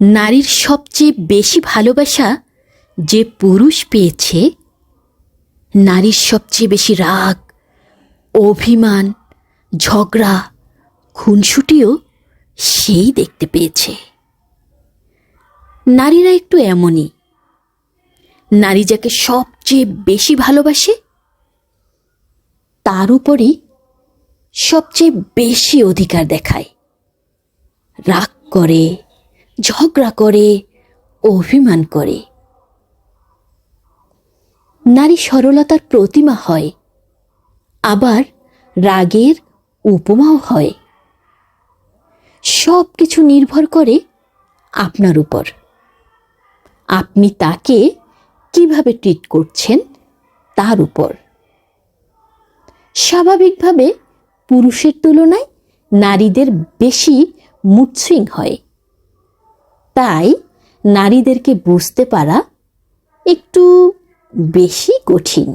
নারীর সবচেয়ে বেশি ভালোবাসা যে পুরুষ পেয়েছে, নারীর সবচেয়ে বেশি রাগ, অভিমান, ঝগড়া, খুনসুটিও সেই দেখতে পেয়েছে। নারীরা একটু এমনই। নারী যাকে সবচেয়ে বেশি ভালোবাসে, তার উপরই সবচেয়ে বেশি অধিকার দেখায়। রাগ করে ঝগড়া করে, অভিমান করে। নারী সরলতার প্রতিমা হয়, আবার রাগের উপমাও হয়। সব কিছু নির্ভর করে আপনার উপর। আপনি তাকে কীভাবে ট্রিট করছেন তার উপর। স্বাভাবিকভাবে পুরুষের তুলনায় নারীদের বেশি মুড সুইং হয়। তাই নারীদেরকে বুঝতে পারা একটু বেশি কঠিন।